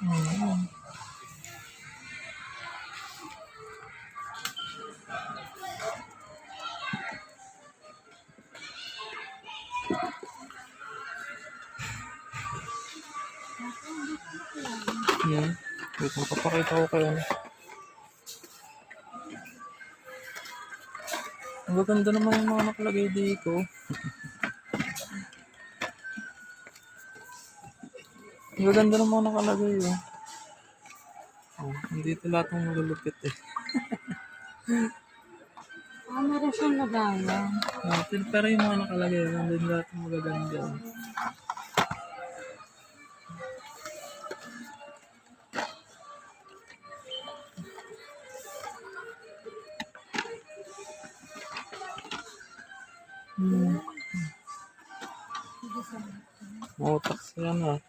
Hmm. Hmm. Wait, magpapakita ko kayo. ano. Ang gaganda naman yung mga nakalagay dito. Ang gaganda ng mga nakalagay oh. Oh, nandito lahat ng malulupit eh. Ah, meron siyang lagayan. Ah, pero, pero yung mga nakalagay, nandun lahat ng magaganda. oh. Hmm. Motax yan ah.